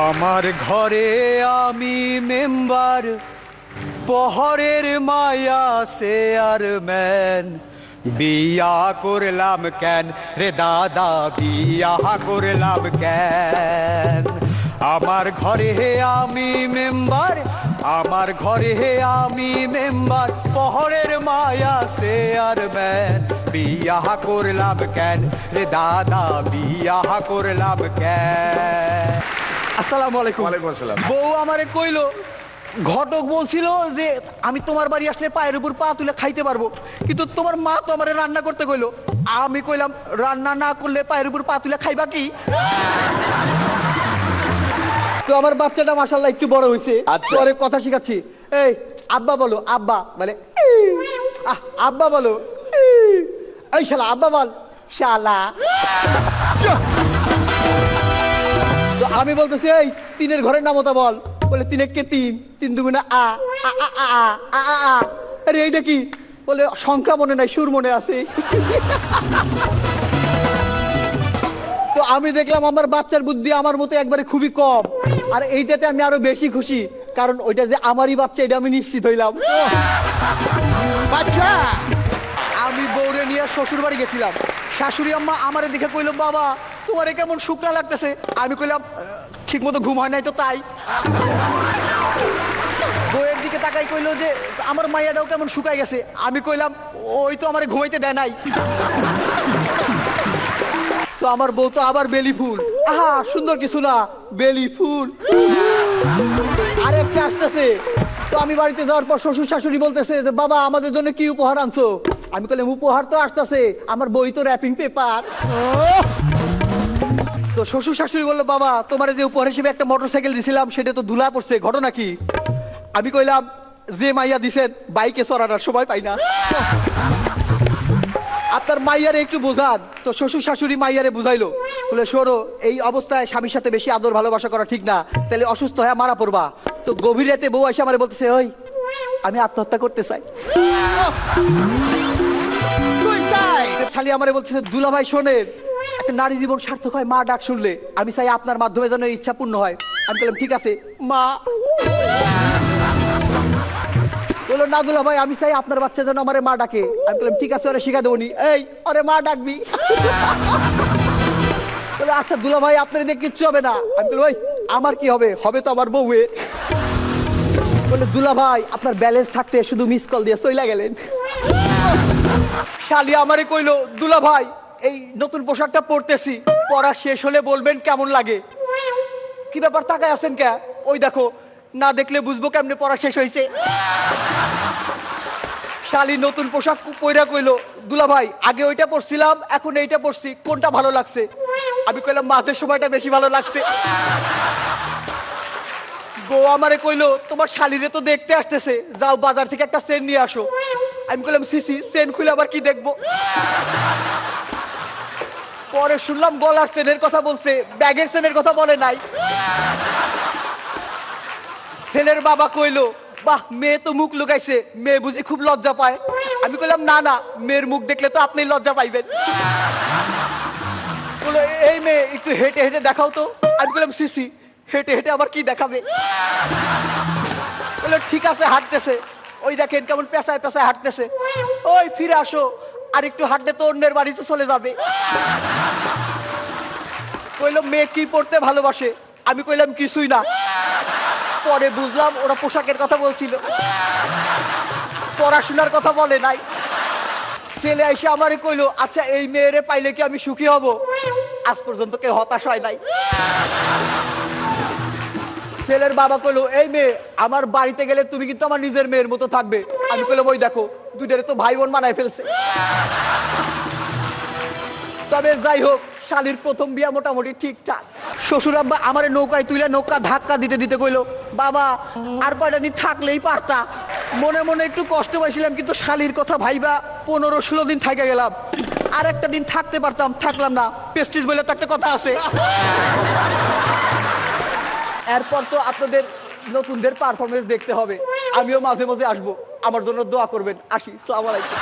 আমার ঘরে আমি মেম্বার পহরের মায়া সে আর ম্যান বিয়া করলাম কেন রে দাদা বিয়া করলাম কেন আমার ঘরে আমি মেম্বার আমার ঘরে আমি মেম্বার পহরের মায়া সে আর ম্যান বিয়া করলাম কেন রে দাদা বিয়া করলাম কেন আসসালামু আলাইকুম। ওয়ালাইকুম আসসালাম। বউ আমারে কইলো ঘটক বলছিল যে আমি তোমার বাড়ি আসলে পায়ের উপর পা তুলে খাইতে পারব কিন্তু তোমার মা তো আমারে রান্না করতে কইলো। আমি কইলাম রান্না না করলে পায়ের উপর পা তুলে খাইবা কি? তো আমার বাচ্চাটা মাশাল্লাহ একটু বড় হয়েছে আচ্ছা। পরে কথা শিখাচ্ছি। এই আব্বা বলো আব্বা মানে আহ, আব্বা বলো এই শালা আব্বা বল শালা। আমি বলতেছি এই তিনের ঘরের নামতা বল। বলে তিনেককে তিন তিন দুগুণে আ আ আ আ আ আ আরে এইটা কি? বলে সংখ্যা মনে নাই সুর মনে আছে। তো আমি দেখলাম আমার বাচ্চার বুদ্ধি আমার মতো একবারে খুবই কম। আর এইটাতে আমি আরও বেশি খুশি কারণ ওইটা যে আমারই বাচ্চা এটা আমি নিশ্চিত হইলাম। বাচ্চা! আমি বৌরে নিয়ে শ্বশুর বাড়ি গেছিলাম। শাশুড়ি আম্মা আমার দেখে কইলো, বাবা, তোমারে কেমন শুকনা লাগতেছে? আমি কইলাম ঠিক মতো ঘুম হয় নাই তো, তাই। বউয়ের দিকে তাকাই কইলো যে, আমার মাইয়াটাও কেমন শুকাই গেছে। আমি কইলাম, ওই তো আমার ঘুমাইতে দেয় নাই। তো আমার বউ তো আবার বেলি ফুল। আহা, সুন্দর কিছু না, বেলি ফুল। আরেকটা আসতেছে। তো আমি বাড়িতে যাওয়ার পর শ্বশুর শাশুড়ি বলতেছে যে, বাবা, আমাদের জন্য কি উপহার আনছো? আমি বললাম উপহার তো আসতেছে, আমার বই তো র্যাপিং পেপার তো শ্বশুর শাশুড়ি বলল, বাবা, তোমার যে উপহার হিসেবে একটা মোটরসাইকেল দিছিলাম, সেটা তো ধুলা পড়ছে, ঘটনা কি? আমি কইলাম, যে মাইয়া দিছেন, বাইকে চড়ানোর সময় পাই না। আপনার মাইয়ারে একটু বোঝান। তো শ্বশুর শাশুড়ি মাইয়ারে বুঝাইলো, বলে, শোনো, এই অবস্থায় স্বামীর সাথে বেশি আদর ভালোবাসা করা ঠিক না তাহলে অসুস্থ হয়ে মারা পড়বা। তো গভীর রাতে বউ এসে আমার বলতেছে, ওই, আমি আত্মহত্যা করতে চাই। শালি আমারে বলতেছে দুলা ভাই শোনেন, একটা নারী জীবন সার্থক হয়, মা ডাক শুনলে। আমি চাই আপনার মাধ্যমে যেন ইচ্ছা পূর্ণ হয়। আমি বললাম, ঠিক আছে, মা। বলল, না দুলা ভাই আমি চাই আপনার বাচ্চা যেন আমারে মা ডাকে। আমি বললাম, ঠিক আছে, ওরে শিখা দেবনি এই, ওরে মা ডাকবি। বলে আচ্ছা দুলা ভাই আপনার দিয়ে কিচ্ছু হবে না। আমি বললাম, ওই, আমার কি হবে? হবে তো আমার বউয়ে। বলে দুলা ভাই আপনার ব্যালেন্স থাকতে শুধু মিস কল দিয়ে চইলা গেলেন। শালি আমারে কইলো, দুলা ভাই, এই নতুন পোশাকটা পরতেছি, পরা শেষ হলে বলবেন কেমন লাগে? কি ব্যাপার, তাকায় আছেন কে? ওই দেখো, না দেখলে বুঝব কেমনে পড়া শেষ হয়েছে শালি নতুন পোশাক পইরা কইলো, দুলা ভাই, আগে ওইটা পরছিলাম, এখন এইটা পরছি, কোনটা ভালো লাগছে? আমি কইলাম, মাঝের সময়টা বেশি ভালো লাগছে। গো আমারে কইলো, তোমার শালিরে তো দেখতে আসতেছে, যাও বাজার থেকে একটা সেন নিয়ে আসো। আমি বললাম সিসি সেন খুলে আবার কি দেখব? পরে শুনলাম গলার সেনের কথা বলছে, ব্যাগের সেনের কথা বলে নাই। ছেলের বাবা কইলো, বাহ, মেয়ে তো মুখ লুকাইছে, মেয়ে বুঝি খুব লজ্জা পায়। আমি কইলাম, না না, মেয়ের মুখ দেখলে তো আপনি লজ্জা পাইবেন। বলল, এই মেয়ে, একটু হেঁটে হেঁটে দেখাও তো। আমি বললাম সিসি হেঁটে হেঁটে আবার কি দেখাবে? বলল, ঠিক আছে, হাঁটতেছে। ওই দেখেন কেমন পেঁচায় পেঁচায় হাঁটতেছে। ওই, ফিরে আসো। আর একটু হাঁটলে তো অন্যের বাড়িতে চলে যাবে। কইলো, মেয়ে কি পড়তে ভালোবাসে? আমি কইলাম, কিছুই না। পরে বুঝলাম, ওরা পোশাকের কথা বলছিল। পড়াশোনার কথা বলে নাই। ছেলে এসে আমারে কইলো আচ্ছা এই মেয়েরে পাইলে কি আমি সুখী হব? আজ পর্যন্ত কেউ হতাশ হয় নাই। ছেলের বাবা কইলো, এই মেয়ে, আমার বাড়িতে গেলে তুমি কিন্তু আমার নিজের মেয়ের মতো থাকবে। আমি কইলাম, ওই দেখো দুটারে তো ভাই বোন মানায় ফেলছে। তবে যাই হোক, শালির প্রথম বিয়া মোটামুটি ঠিকঠাক। শ্বশুর আব্বা আমার নৌকায় তুইলে নৌকা ধাক্কা দিতে দিতে কইলো, বাবা, আর কয়টা দিন থাকলেই পারতা। মনে মনে একটু কষ্ট পাইছিলাম, কিন্তু শালির কথা ভাইবা পনেরো ষোলো দিন থাকা গেলাম। আর একটা দিন থাকতে পারতাম, থাকলাম না। পেস্টিস বলে তো একটা কথা আছে। এরপর তো আপনাদের নতুনদের পারফরমেন্স দেখতে হবে। আমিও মাঝে মাঝে আসব। আমার জন্য দোয়া করবেন। আসি। সালাম আলাইকুম।